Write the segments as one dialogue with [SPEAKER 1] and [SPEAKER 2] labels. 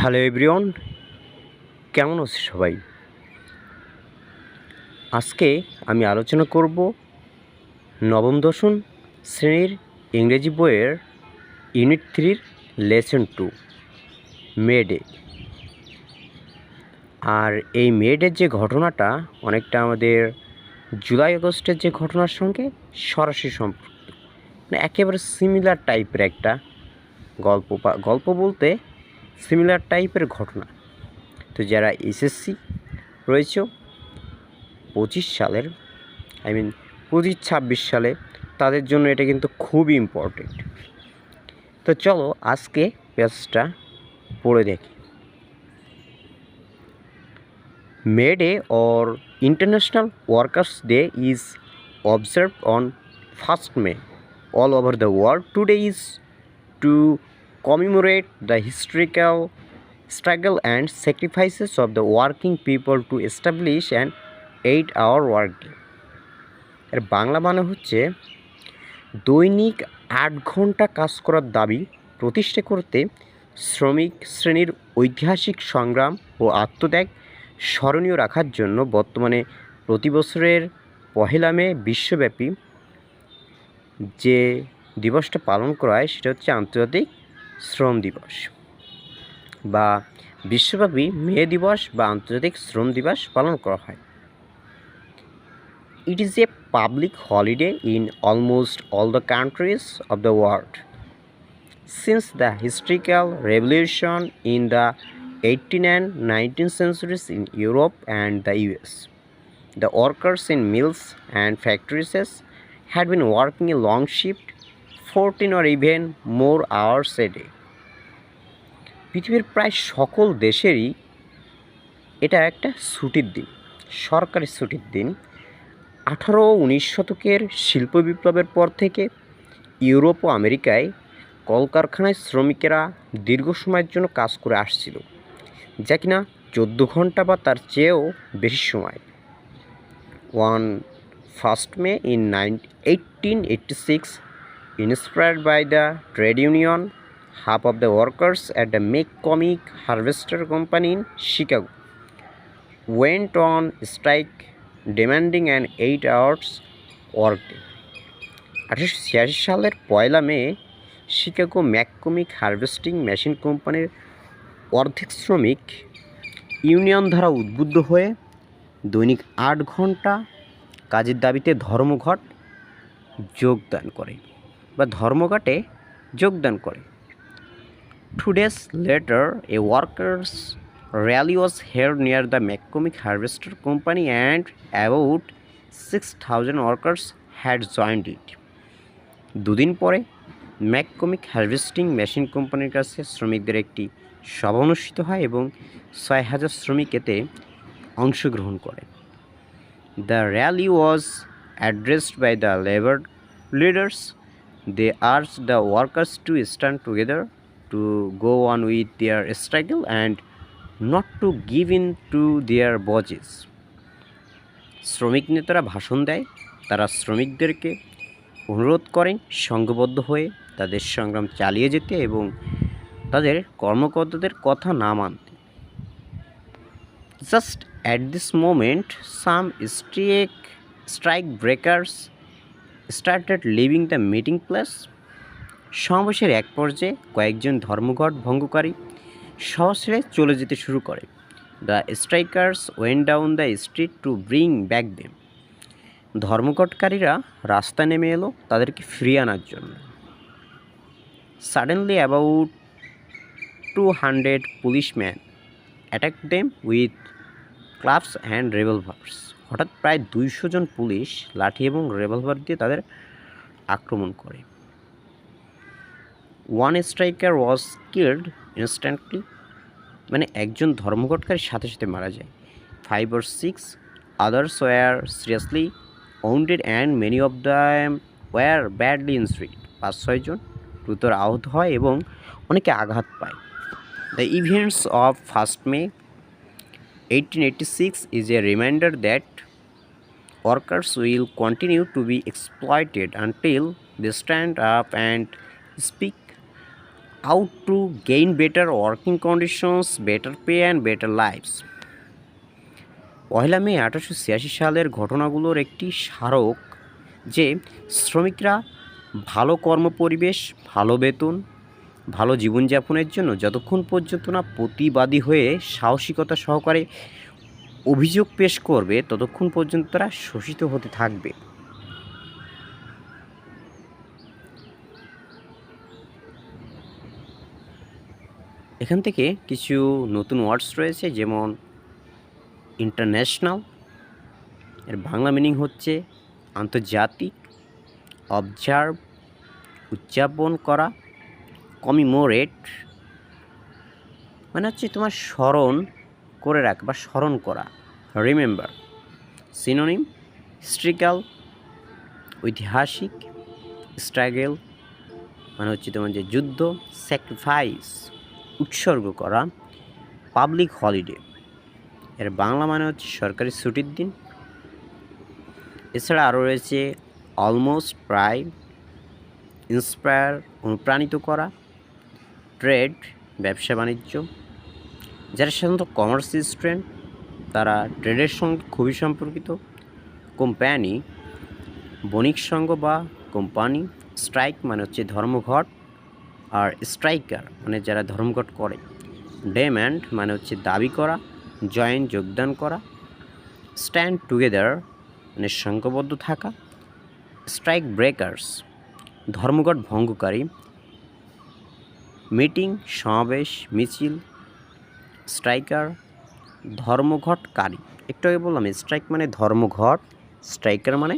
[SPEAKER 1] Hello everyone, কেমন আছে সবাই? আজকে আমি আলোচনা করব নবম দশম শ্রেণির ইংরেজি বইয়ের ইউনিট থ্রির লেসন টু মে ডে আর এই মে ডের যে ঘটনাটা অনেকটা আমাদের জুলাই আগস্টের যে ঘটনার সঙ্গে সরাসরি সম্পর্ক মানে একেবারে সিমিলার টাইপের একটা গল্প গল্প বলতে সিমিলার টাইপের ঘটনা। তো যারা এসএসসি রয়েছে, পঁচিশ সালের আই মিন পঁচিশ ছাব্বিশ সালে, তাদের জন্য এটা কিন্তু খুবই ইম্পর্টেন্ট তো চলো আজকে পেজটা পড়ে দেখি। May Day or International Workers Day is observe on first May all over the world. Today is to commemorate the historical struggle and sacrifices of the working people to establish an eight hour workday. এর বাংলা মানে হচ্ছে দৈনিক আট ঘণ্টা কাজ করার দাবি প্রতিষ্ঠা করতে শ্রমিক শ্রেণির ঐতিহাসিক সংগ্রাম ও আত্মত্যাগ স্মরণীয় রাখার জন্য বর্তমানে প্রতি বছরের পহেলা মে বিশ্বব্যাপী যে দিবসটা পালন করা হয় সেটা হচ্ছে আন্তর্জাতিক শ্রম দিবস বা বিশ্বব্যাপী মে দিবস বা আন্তর্জাতিক শ্রম দিবস পালন করা হয়। It is a public holiday in almost all the countries of the world since the historical revolution in the eighteen and nineteen centuries in Europe and the US The workers in mills and factories had been working a long shift, 14 or even more hours a day. পৃথিবীর প্রায় সকল দেশেরই এটা একটা ছুটির দিন সরকারি ছুটির দিন আঠারো উনিশ শতকের শিল্প বিপ্লবের পর থেকে ইউরোপ ও আমেরিকায় কলকারখানায় শ্রমিকেরা দীর্ঘ সময়ের জন্য কাজ করে আসছিল যা কিনা চোদ্দ ঘণ্টা বা তার চেয়েও বেশি সময় on 1st May eighty 1886, inspired by the trade union, half of the workers at the McCormick Harvester Company in Chicago went on strike demanding an 8 hours workday. আঠারোশো ছিয়াশি সালের পয়লা May Chicago McCormick harvesting machine কোম্পানির অর্ধেক শ্রমিক union দ্বারা উদ্বুদ্ধ হয়ে দৈনিক আট ঘণ্টা কাজের দাবিতে ধর্মঘট যোগদান করে বা ধর্মঘটে যোগদান করে। Two days later a workers rally was here near the McCormick harvester company and about six thousand workers had joined it দুদিন পরে ম্যাককমিক হারভেস্টিং মেশিন কোম্পানির কাছে শ্রমিকদের একটি সভা অনুষ্ঠিত হয় এবং ছয় হাজার শ্রমিক এতে অংশগ্রহণ করে। The rally was addressed by the labour leaders they urges the workers to stand together to go on with their struggle and not to give in to their bosses শ্রমিক নেতারা ভাষণ দেয় তারা শ্রমিকদেরকে অনুরোধ করেন সংঘবদ্ধ হয়ে তাদের সংগ্রাম চালিয়ে যেতে এবং তাদের কর্মকর্তাদের কথা না মানতে। Just at this moment, some strike, strike breakers started leaving the meeting place. সমাবেশের এক পর্যায়ে কয়েকজন ধর্মঘট ভঙ্গকারী ছেড়ে চলে যেতে শুরু করে। The strikers went down the street to bring back them ধর্মঘটকারীরা রাস্তা নেমে এলো তাদেরকে ফিরিয়ে আনার জন্য। Suddenly about two hundred policeman attack them with clubs and revolvers হঠাৎ প্রায় দুইশো জন পুলিশ লাঠি এবং রেভলভার দিয়ে তাদের আক্রমণ করে। One striker was killed instantly মানে একজন ধর্মঘটকারীর সাথে সাথে মারা যায়। Five or six others were seriously wounded and many of them were badly injured পাঁচ ছয়জন গুরুতর আহত হয় এবং অনেকে আঘাত পায়। The events of first May 1886 is a reminder that workers will continue to be exploited until they stand up and speak out to gain better working conditions, better pay and better lives. পয়লা May আঠারোশো ছিয়াশি সালের ঘটনাগুলোর একটি স্মারক যে শ্রমিকরা ভালো কর্মপরিবেশ ভালো বেতন ভালো জীবনযাপনের জন্য যতক্ষণ পর্যন্ত না প্রতিবাদী হয়ে সাহসিকতা সহকারে অভিযোগ পেশ করবে, ততক্ষণ পর্যন্ত তারা শোষিত হতে থাকবে। এখান থেকে কিছু নতুন ওয়ার্ডস রয়েছে, যেমন ইন্টারন্যাশনাল এর বাংলা মিনিং হচ্ছে আন্তর্জাতিক অবজার্ভ উদযাপন করা কমিমোরেট মানে হচ্ছে তোমার স্মরণ করে রাখ বা স্মরণ করা। রিমেম্বার সিনোনিম হিস্ট্রিক্যাল ঐতিহাসিক স্ট্রাগেল মানে হচ্ছে তোমার যে যুদ্ধ স্যাক্রিফাইস উৎসর্গ করা পাবলিক হলিডে এর বাংলা মানে হচ্ছে সরকারি ছুটির দিন। এছাড়া আরও রয়েছে অলমোস্ট প্রায় ইন্সপায়ার অনুপ্রাণিত করা। ট্রেড, ব্যবসা বাণিজ্য, যারা সাধারণত কমার্স স্টুডেন্ট তারা ট্রেডের সঙ্গে খুবই সম্পর্কিত। কোম্পানি বণিক সংঘ বা কোম্পানি স্ট্রাইক মানে হচ্ছে ধর্মঘট, আর স্ট্রাইকার মানে যারা ধর্মঘট করে। ডেম্যান্ড মানে হচ্ছে দাবি করা, জয়েন, যোগদান করা। স্ট্যান্ড টুগেদার মানে সংঘবদ্ধ থাকা। স্ট্রাইক ব্রেকার্স ধর্মঘট ভঙ্গকারী মিটিং, সমাবেশ, মিছিল, স্ট্রাইকার, ধর্মঘটকারী। একটু আগে বললাম, স্ট্রাইক মানে ধর্মঘট, স্ট্রাইকার মানে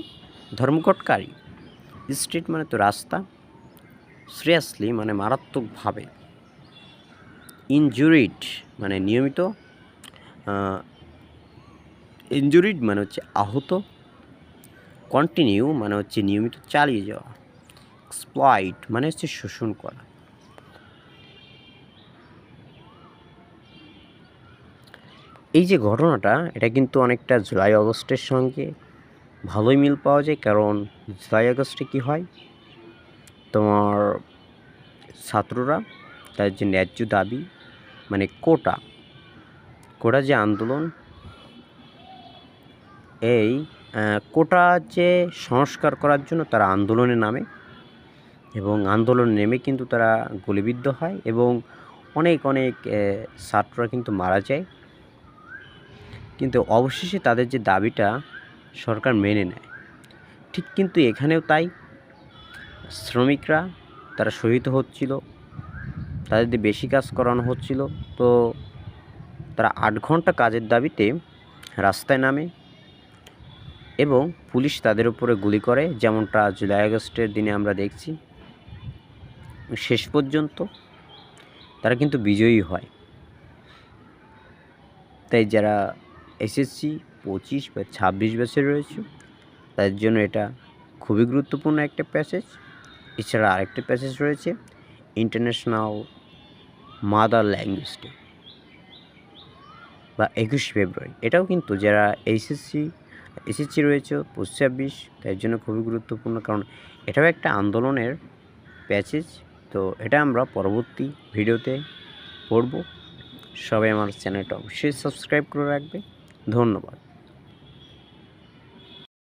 [SPEAKER 1] ধর্মঘটকারী। স্ট্রিট মানে তো রাস্তা সিরিয়াসলি মানে মারাত্মকভাবে ইনজুরিড মানে নিয়মিত ইনজুরিড মানে হচ্ছে আহত কন্টিনিউ মানে হচ্ছে নিয়মিত চালিয়ে যাওয়া এক্সপ্লয়েড মানে হচ্ছে শোষণ করা। এই যে ঘটনাটা, এটা কিন্তু অনেকটা জুলাই আগস্টের সঙ্গে ভালোই মিল পাওয়া যায়। কারণ জুলাই আগস্টে কী হয়? তোমার ছাত্ররা, তাদের যে ন্যায্য দাবি মানে কোটা কোটা যে আন্দোলন, এই কোটা যে সংস্কার করার জন্য তারা আন্দোলনে নামে এবং আন্দোলনে নেমে কিন্তু তারা গুলিবিদ্ধ হয় এবং অনেক অনেক ছাত্ররা কিন্তু মারা যায়। কিন্তু অবশেষে তাদের যে দাবিটা সরকার মেনে নেয়। ঠিক কিন্তু এখানেও তাই। শ্রমিকরা তারা শহীদ হচ্ছিল, তাদের দিয়ে বেশি কাজ করানো হচ্ছিল। তো তারা আট ঘণ্টা কাজের দাবিতে রাস্তায় নামে এবং পুলিশ তাদের উপরে গুলি করে, যেমনটা জুলাই আগস্টের দিনে আমরা দেখছি। শেষ পর্যন্ত তারা কিন্তু বিজয়ী হয়। তাই যারা এসএসসি পঁচিশ বা ছাব্বিশ বছর রয়েছে। তাদের জন্য এটা খুবই গুরুত্বপূর্ণ একটা প্যাসেজ। এছাড়া আরেকটা প্যাসেজ রয়েছে, ইন্টারন্যাশনাল মাদার ল্যাঙ্গুয়েজ ডে বা একুশে ফেব্রুয়ারি। এটাও কিন্তু যারা এইচএসসি এসএসসি রয়েছে, পঁচিশ, ছাব্বিশ, তার জন্য খুবই গুরুত্বপূর্ণ। কারণ এটাও একটা আন্দোলনের প্যাসেজ। তো এটা আমরা পরবর্তী ভিডিওতে পড়ব। সবাই আমার চ্যানেলটা অবশ্যই সাবস্ক্রাইব করে রাখবে। ধন্যবাদ।